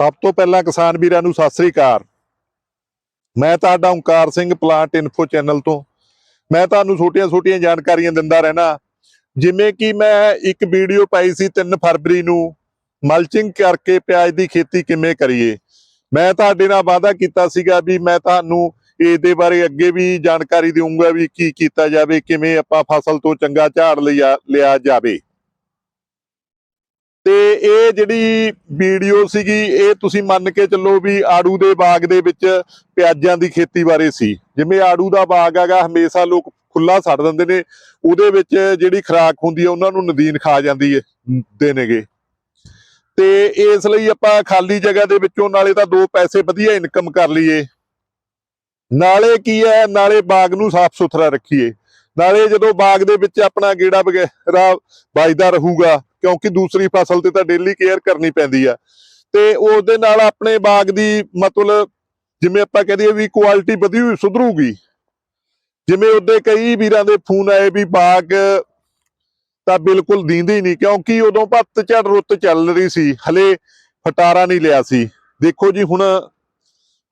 ਸਭ ਤੋਂ ਪਹਿਲਾਂ ਕਿਸਾਨ ਵੀਰਾਂ ਨੂੰ ਸਤਿ ਸ੍ਰੀ ਅਕਾਲ। ਮੈਂ ਤੁਹਾਡਾ Onkar Singh plant info channel ਤੋਂ। ਮੈਂ ਤੁਹਾਨੂੰ ਛੋਟੀਆਂ-ਛੋਟੀਆਂ ਜਾਣਕਾਰੀਆਂ ਦਿੰਦਾ ਰਹਿਣਾ। ਜਿਵੇਂ ਕਿ ਮੈਂ ਇੱਕ ਵੀਡੀਓ ਪਾਈ ਸੀ 3 ਫਰਵਰੀ ਨੂੰ ਮਲਚਿੰਗ ਕਰਕੇ ਪਿਆਜ਼ ਦੀ ਖੇਤੀ ਕਿਵੇਂ ਕਰੀਏ। ਮੈਂ ਤੁਹਾਡੇ ਨਾਲ ਵਾਅਦਾ ਕੀਤਾ ਸੀਗਾ ਵੀ ਮੈਂ ਤੁਹਾਨੂੰ ਇਹਦੇ ਬਾਰੇ ਅੱਗੇ ਵੀ ਜਾਣਕਾਰੀ ਦੇਵਾਂਗਾ ਵੀ ਕੀ ਕੀਤਾ ਜਾਵੇ, ਕਿਵੇਂ ਆਪਾਂ ਫਸਲ ਤੋਂ ਚੰਗਾ ਝਾੜ ਲਿਆ ਲਿਆ ਜਾਵੇ। ਤੇ ਇਹ ਜਿਹੜੀ ਵੀਡੀਓ ਸੀਗੀ, ਇਹ ਤੁਸੀਂ ਮੰਨ ਕੇ ਚੱਲੋ ਵੀ ਆੜੂ ਦੇ ਬਾਗ ਦੇ ਵਿੱਚ ਪਿਆਜ਼ਾਂ ਦੀ ਖੇਤੀ ਬਾਰੇ ਸੀ। ਜਿਵੇਂ ਆੜੂ ਦਾ ਬਾਗ ਹੈਗਾ, ਹਮੇਸ਼ਾ ਲੋਕ ਖੁੱਲਾ ਛੱਡ ਦਿੰਦੇ ਨੇ, ਉਹਦੇ ਵਿੱਚ ਜਿਹੜੀ ਖਰਾਕ ਹੁੰਦੀ ਹੈ, ਉਹਨਾਂ ਨੂੰ ਨਦੀਨ ਖਾ ਜਾਂਦੀ ਹੈ ਦੇਣਗੇ ਤੇ ਇਸ ਲਈ ਆਪਾਂ ਖਾਲੀ ਜਗ੍ਹਾ ਦੇ ਵਿੱਚੋਂ ਨਾਲੇ ਤਾਂ ਦੋ ਪੈਸੇ ਵਧੀਆ ਇਨਕਮ ਕਰ ਲਈਏ। ਨਾਲੇ ਕੀ ਹੈ, ਨਾਲੇ ਬਾਗ ਨੂੰ ਸਾਫ਼ ਸੁਥਰਾ ਰੱਖੀਏ। ਨਾਲੇ ਜਦੋਂ ਬਾਗ ਦੇ ਵਿੱਚ ਆਪਣਾ ਗੇੜਾ ਵਗੈਰਾ ਵੱਜਦਾ ਰਹੂਗਾ ਕਿਉਂਕਿ ਦੂਸਰੀ ਫਸਲ ਤੇ ਤਾਂ ਡੇਲੀ ਕੇਅਰ ਕਰਨੀ ਪੈਂਦੀ ਆ। ਤੇ ਉਸ ਨਾਲ ਆਪਣੇ ਬਾਗ ਦੀ ਮਤਲਬ ਜਿਵੇਂ ਆਪਾਂ ਕਹਦੇ ਵੀ ਕੁਆਲਿਟੀ ਵਧੀ ਹੋਈ, ਸੁਧਰੂਗੀ। ਜਿਵੇਂ ਉਹਦੇ ਕਈ ਵੀਰਾਂ ਦੇ ਫੋਨ ਆਏ ਵੀ ਬਾਗ ਤਾਂ ਬਿਲਕੁਲ ਦੀਂਦੇ ਹੀ ਨਹੀਂ, ਕਿਉਂਕਿ ਉਦੋਂ ਪੱਤਝੜ ਰੁੱਤ ਚੱਲ ਰਹੀ ਸੀ, ਹਲੇ ਫਟਾਰਾ ਨਹੀਂ ਲਿਆ ਸੀ। ਦੇਖੋ ਜੀ, ਹੁਣ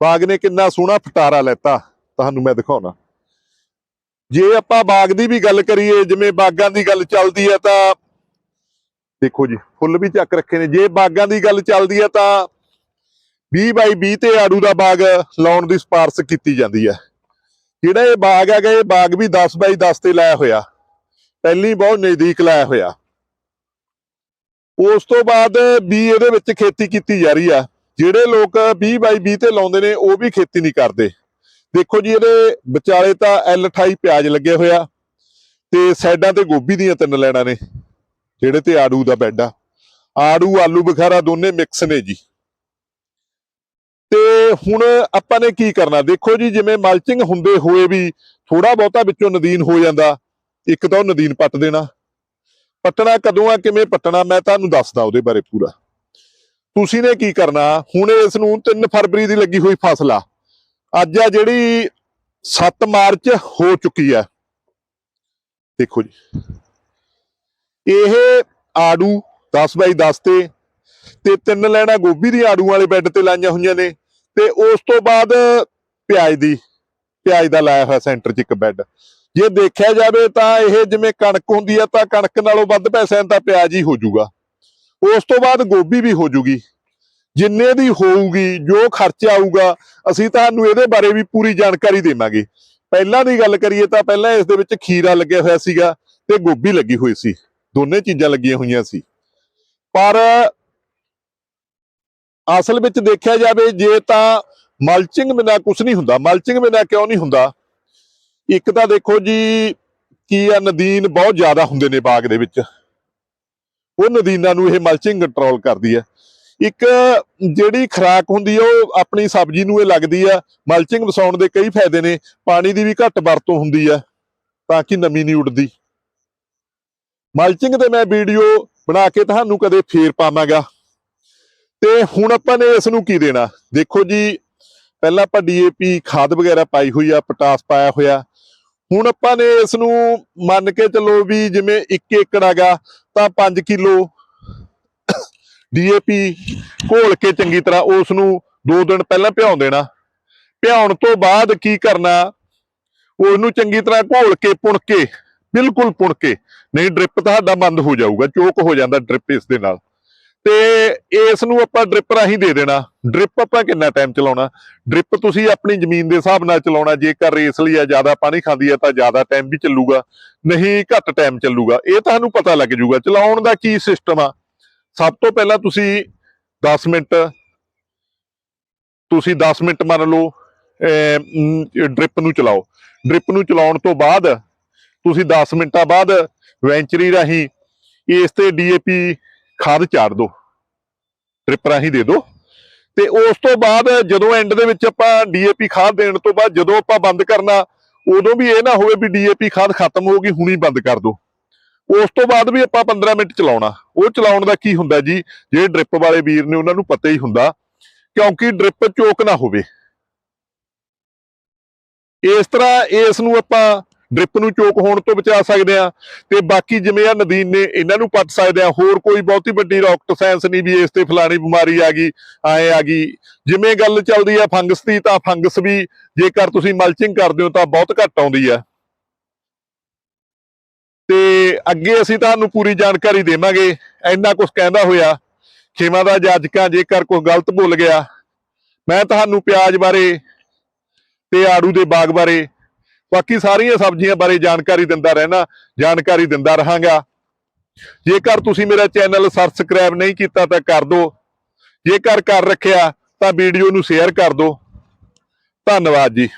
ਬਾਗ ਨੇ ਕਿੰਨਾ ਸੋਹਣਾ ਫਟਾਰਾ ਲੈਤਾ, ਤੁਹਾਨੂੰ ਮੈਂ ਦਿਖਾਉਣਾ। ਜੇ ਆਪਾਂ ਬਾਗ ਦੀ ਵੀ ਗੱਲ ਕਰੀਏ, ਜਿਵੇਂ ਬਾਗਾਂ ਦੀ ਗੱਲ ਚੱਲਦੀ ਹੈ ਤਾਂ ਦੇਖੋ ਜੀ, ਫੁੱਲ ਵੀ ਚੱਕ ਰੱਖੇ ਨੇ। ਜੇ ਬਾਗਾਂ ਦੀ ਗੱਲ ਚੱਲਦੀ ਹੈ ਤਾਂ 20 ਬਾਈ 20 ਤੇ ਆੜੂ ਦਾ ਬਾਗ ਲਾਉਣ ਦੀ ਸਿਫਾਰਸ਼ ਕੀਤੀ ਜਾਂਦੀ ਹੈ ਜਿਹੜਾ ਇਹ ਬਾਗ ਹੈਗਾ, ਇਹ ਬਾਗ ਵੀ 10 ਬਾਈ 10 ਤੇ ਲਾਇਆ ਹੋਇਆ। ਪਹਿਲੀ ਬਹੁਤ ਨਜ਼ਦੀਕ ਲਾਇਆ ਹੋਇਆ। ਉਸ ਤੋਂ ਬਾਅਦ ਵੀ ਇਹਦੇ ਵਿੱਚ ਖੇਤੀ ਕੀਤੀ ਜਾ ਰਹੀ ਆ। ਜਿਹੜੇ ਲੋਕ 20 ਬਾਈ 20 ਤੇ ਲਾਉਂਦੇ ਨੇ, ਉਹ ਵੀ ਖੇਤੀ ਨਹੀਂ ਕਰਦੇ। ਦੇਖੋ ਜੀ, ਇਹਦੇ ਵਿਚਾਲੇ ਤਾਂ L28 ਪਿਆਜ਼ ਲੱਗੇ ਹੋਇਆ ਤੇ ਸਾਈਡਾਂ ਤੇ ਗੋਭੀ ਦੀਆਂ ਤਿੰਨ ਲੈਣਾ ਨੇ। ਜਿਹੜੇ ਤੇ ਆੜੂ ਦਾ ਬੈੱਡ ਆ। ਆੜੂ, ਆਲੂ ਬੁਖਾਰਾ ਦੋਨੇ ਮਿਕਸ ਨੇ ਜੀ। ਤੇ ਹੁਣ ਆਪਾਂ ਨੇ ਕੀ ਕਰਨਾ? ਦੇਖੋ ਜੀ, ਜਿਵੇਂ ਮਲਚਿੰਗ ਹੁੰਦੇ ਹੋਏ ਵੀ ਥੋੜਾ ਬਹੁਤਾ ਵਿੱਚੋਂ ਨਦੀਨ ਹੋ ਜਾਂਦਾ, ਇੱਕ ਤਾਂ ਉਹ ਨਦੀਨ ਪੱਟ ਦੇਣਾ। ਪੱਟਣਾ ਕਦੋਂ ਆ, ਕਿਵੇਂ ਪੱਟਣਾ, ਮੈਂ ਤੁਹਾਨੂੰ ਦੱਸਦਾ ਉਹਦੇ ਬਾਰੇ ਪੂਰਾ। ਤੁਸੀਂ ਨੇ ਕੀ ਕਰਨਾ, ਹੁਣ ਇਸ ਨੂੰ 3 ਫਰਵਰੀ ਦੀ ਲੱਗੀ ਹੋਈ ਫਸਲ ਆ। ਅੱਜ ਆ ਜਿਹੜੀ 7 ਮਾਰਚ ਹੋ ਚੁੱਕੀ ਆ। ਦੇਖੋ ਜੀ। ਇਹ ਆੜੂ 10 ਬਾਈ 10 ਤੇ ਤੇ ਤਿੰਨ ਲੈਣਾ ਗੋਭੀ ਦੀ ਆੜੂ ਵਾਲੇ ਬੈੱਡ ਤੇ ਲਾਈਆਂ ਹੋਈਆਂ ਨੇ, ਤੇ ਉਸ ਤੋਂ ਬਾਅਦ ਪਿਆਜ਼ ਦੀ, ਪਿਆਜ਼ ਦਾ ਲਾਇਆ ਹੋਇਆ ਸੈਂਟਰ 'ਚ ਇੱਕ ਬੈੱਡ। ਜੇ ਦੇਖਿਆ ਜਾਵੇ ਤਾਂ ਇਹ ਜਿਵੇਂ ਕਣਕ ਹੁੰਦੀ ਆ, ਤਾਂ ਕਣਕ ਨਾਲੋਂ ਵੱਧ ਪੈਸਿਆਂ ਦਾ ਪਿਆਜ਼ ਹੀ ਹੋ ਜਾਊਗਾ। ਉਸ ਤੋਂ ਬਾਅਦ ਗੋਭੀ ਵੀ ਹੋ ਜੂਗੀ ਜਿੰਨੇ ਦੀ ਹੋਊਗੀ, ਜੋ ਖਰਚ ਆਊਗਾ, ਅਸੀਂ ਤੁਹਾਨੂੰ ਇਹਦੇ ਬਾਰੇ ਵੀ ਪੂਰੀ ਜਾਣਕਾਰੀ ਦੇਵਾਂਗੇ। ਪਹਿਲਾਂ ਦੀ ਗੱਲ ਕਰੀਏ ਤਾਂ ਪਹਿਲਾਂ ਇਸ ਦੇ ਵਿੱਚ ਖੀਰਾ ਲੱਗਿਆ ਹੋਇਆ ਸੀਗਾ ਤੇ ਗੋਭੀ ਲੱਗੀ ਹੋਈ ਸੀ। ਦੋਨੇ ਚੀਜ਼ਾਂ ਲੱਗੀਆਂ ਹੋਈਆਂ ਸੀ। ਪਰ ਅਸਲ ਵਿੱਚ ਦੇਖਿਆ ਜਾਵੇ, ਜੇ ਤਾਂ ਮਲਚਿੰਗ ਬਿਨਾ ਕੁਝ ਨਹੀਂ ਹੁੰਦਾ, ਮਲਚਿੰਗ ਬਿਨਾ ਕਿਉਂ ਨਹੀਂ ਹੁੰਦਾ? ਇੱਕ ਤਾਂ ਦੇਖੋ ਜੀ, ਕੀ ਆ, ਨਦੀਨ ਬਹੁਤ ਜ਼ਿਆਦਾ ਹੁੰਦੇ ਨੇ ਬਾਗ ਦੇ ਵਿੱਚ। ਉਹ ਨਦੀਨਾਂ ਨੂੰ ਇਹ ਮਲਚਿੰਗ ਕੰਟਰੋਲ ਕਰਦੀ ਹੈ ਇੱਕ ਜਿਹੜੀ ਖਰਾਕ ਹੁੰਦੀ ਹੈ ਉਹ ਆਪਣੀ ਸਬਜ਼ੀ ਨੂੰ ਇਹ ਲੱਗਦੀ ਆ, ਮਲਚਿੰਗ ਵਸਾਉਣ ਦੇ ਕਈ ਫਾਇਦੇ ਨੇ, ਪਾਣੀ ਦੀ ਵੀ ਘੱਟ ਵਰਤੋਂ ਹੁੰਦੀ ਆ, ਤਾਂ ਕਿ ਨਮੀ ਨਹੀਂ ਉੱਡਦੀ। ਮਲਚਿੰਗ ਤੇ ਮੈਂ ਵੀਡੀਓ ਬਣਾ ਕੇ ਤੁਹਾਨੂੰ ਕਦੇ ਫੇਰ ਪਾਵਾਂਗਾ। ਤੇ ਹੁਣ ਆਪਾਂ ਨੇ ਇਸ ਨੂੰ ਕੀ ਦੇਣਾ? ਦੇਖੋ ਜੀ, ਪਹਿਲਾਂ ਆਪਾਂ ਡੀਏਪੀ ਖਾਦ ਵਗੈਰਾ ਪਾਈ ਹੋਈ ਆ, ਪੋਟਾਸ ਪਾਇਆ ਹੋਇਆ। ਹੁਣ ਆਪਾਂ ਨੇ ਇਸ ਨੂੰ ਮੰਨ ਕੇ ਚੱਲੋ ਵੀ ਜਿਵੇਂ 1 ਏਕੜ ਹੈਗਾ, ਤਾਂ 5 ਕਿਲੋ ਡੀਏਪੀ ਘੋਲ ਕੇ ਚੰਗੀ ਤਰ੍ਹਾਂ ਉਸ ਨੂੰ 2 ਦਿਨ ਪਹਿਲਾਂ ਭਿਉਂ ਦੇਣਾ। ਭਿਉਣ ਤੋਂ ਬਾਅਦ ਕੀ ਕਰਨਾ? ਉਹਨੂੰ ਚੰਗੀ ਤਰ੍ਹਾਂ ਘੋਲ ਕੇ ਪੁਣ ਕੇ ਬਿਲਕੁਲ ਪੁਣ ਕੇ। ਨਹੀਂ ਡ੍ਰਿਪ ਤੁਹਾਡਾ ਬੰਦ ਹੋ ਜਾਊਗਾ ਚੋਕ ਹੋ ਜਾਂਦਾ ਡ੍ਰਿਪ ਇਸ ਦੇ ਨਾਲ। ਤੇ ਇਸ ਨੂੰ ਆਪਾਂ ਡ੍ਰਿਪ ਰਾਹੀਂ ਦੇ ਦੇਣਾ। ਡ੍ਰਿਪ ਆਪਾਂ ਕਿੰਨਾ ਟਾਈਮ ਚਲਾਉਣਾ? ਡ੍ਰਿਪ ਤੁਸੀਂ ਆਪਣੀ ਜ਼ਮੀਨ ਦੇ ਹਿਸਾਬ ਨਾਲ ਚਲਾਉਣਾ। ਜੇਕਰ ਰੇਸ ਲਈ ਆ ਜ਼ਿਆਦਾ ਪਾਣੀ ਖਾਂਦੀ ਆ, ਤਾਂ ਜ਼ਿਆਦਾ ਟਾਈਮ ਵੀ ਚੱਲੂਗਾ। ਨਹੀਂ, ਘੱਟ ਟਾਈਮ ਚੱਲੂਗਾ। ਇਹ ਤੁਹਾਨੂੰ ਪਤਾ ਲੱਗ ਜਾਊਗਾ, ਚਲਾਉਣ ਦਾ ਕੀ ਸਿਸਟਮ ਆ। ਸਭ ਤੋਂ ਪਹਿਲਾਂ ਤੁਸੀਂ 10 ਮਿੰਟ, ਤੁਸੀਂ 10 ਮਿੰਟ ਮੰਨ ਲਓ ਡ੍ਰਿਪ ਨੂੰ ਚਲਾਓ। ਡ੍ਰਿਪ ਨੂੰ ਚਲਾਉਣ ਤੋਂ ਬਾਅਦ ਤੁਸੀਂ 10 ਮਿੰਟਾਂ ਬਾਅਦ ਵੈਂਚਰੀ ਰਾਹੀਂ ਇਸ ਤੇ ਡੀਏਪੀ ਖਾਦ ਚਾੜ ਦਿਓ ਡ੍ਰਿਪ ਰਾਹੀਂ ਦੇ ਦਿਓ। ਤੇ ਉਸ ਤੋਂ ਬਾਅਦ ਜਦੋਂ ਐਂਡ ਦੇ ਵਿੱਚ ਆਪਾਂ ਡੀਏਪੀ ਖਾਦ ਦੇਣ ਤੋਂ ਬਾਅਦ ਜਦੋਂ ਆਪਾਂ ਬੰਦ ਕਰਨਾ, ਉਦੋਂ ਵੀ ਇਹ ਨਾ ਹੋਵੇ ਵੀ ਡੀਏਪੀ ਖਾਦ ਖਤਮ ਹੋ ਗਈ, ਹੁਣੀ ਬੰਦ ਕਰ ਦਿਓ। ਉਸ ਤੋਂ ਬਾਅਦ ਵੀ ਆਪਾਂ 15 ਮਿੰਟ ਚਲਾਉਣਾ। ਉਹ ਚਲਾਉਣ ਦਾ ਕੀ ਹੁੰਦਾ ਜੀ? ਜਿਹੜੇ ਡ੍ਰਿਪ ਵਾਲੇ ਵੀਰ ਨੇ ਉਹਨਾਂ ਨੂੰ ਪਤਾ ਹੀ ਹੁੰਦਾ, ਕਿਉਂਕਿ ਡ੍ਰਿਪ ਚੋਕ ਨਾ ਹੋਵੇ। ਇਸ ਤਰ੍ਹਾਂ ਇਸ ਨੂੰ ਆਪਾਂ ਡ੍ਰਿਪ ਨੂੰ ਚੋਕ ਹੋਣ ਤੋਂ ਬਚਾ ਸਕਦੇ ਆ ਤੇ ਬਾਕੀ ਜਿਵੇਂ ਆ ਨਦੀਨ ਨੇ ਇਹਨਾਂ ਨੂੰ ਪੱਟ ਸਕਦੇ ਆ ਹੋਰ ਕੋਈ ਬਹੁਤੀ ਵੱਡੀ ਰੌਕਟ ਸਾਇੰਸ ਨਹੀਂ ਵੀ ਇਸ ਤੇ ਫਲਾਣੀ ਬਿਮਾਰੀ ਆ ਗਈ, ਐ ਆ ਗਈ। ਜਿਵੇਂ ਗੱਲ ਚੱਲਦੀ ਆ ਫੰਗਸ ਦੀ, ਤਾਂ ਫੰਗਸ ਵੀ ਜੇਕਰ ਤੁਸੀਂ ਮਲਚਿੰਗ ਕਰਦੇ ਹੋ ਤਾਂ ਬਹੁਤ ਘੱਟ ਆਉਂਦੀ ਆ। ਤੇ ਅੱਗੇ ਅਸੀਂ ਤੁਹਾਨੂੰ ਪੂਰੀ ਜਾਣਕਾਰੀ ਦੇਵਾਂਗੇ। ਇੰਨਾ ਕੁਝ ਕਹਿੰਦਾ ਹੋਇਆ। ਖੇਮਾ ਦਾ ਜਾਜਕਾਂ ਜੇਕਰ ਕੋਈ ਗਲਤ ਭੁੱਲ ਗਿਆ, ਮੈਂ ਤੁਹਾਨੂੰ ਪਿਆਜ਼ ਬਾਰੇ ਤੇ ਆੜੂ ਦੇ ਬਾਗ ਬਾਰੇ ਬਾਕੀ ਸਾਰੀਆਂ ਸਬਜ਼ੀਆਂ ਬਾਰੇ ਜਾਣਕਾਰੀ ਦਿੰਦਾ ਰਹਿਣਾ, ਜਾਣਕਾਰੀ ਦਿੰਦਾ ਰਹਾਂਗਾ। ਜੇਕਰ ਤੁਸੀਂ ਮੇਰਾ ਚੈਨਲ ਸਬਸਕ੍ਰਾਈਬ ਨਹੀਂ ਕੀਤਾ ਤਾਂ ਕਰ ਦਿਓ। ਜੇਕਰ ਕਰ ਰੱਖਿਆ ਤਾਂ ਵੀਡੀਓ ਨੂੰ ਸ਼ੇਅਰ ਕਰ ਦਿਓ। ਧੰਨਵਾਦ ਜੀ।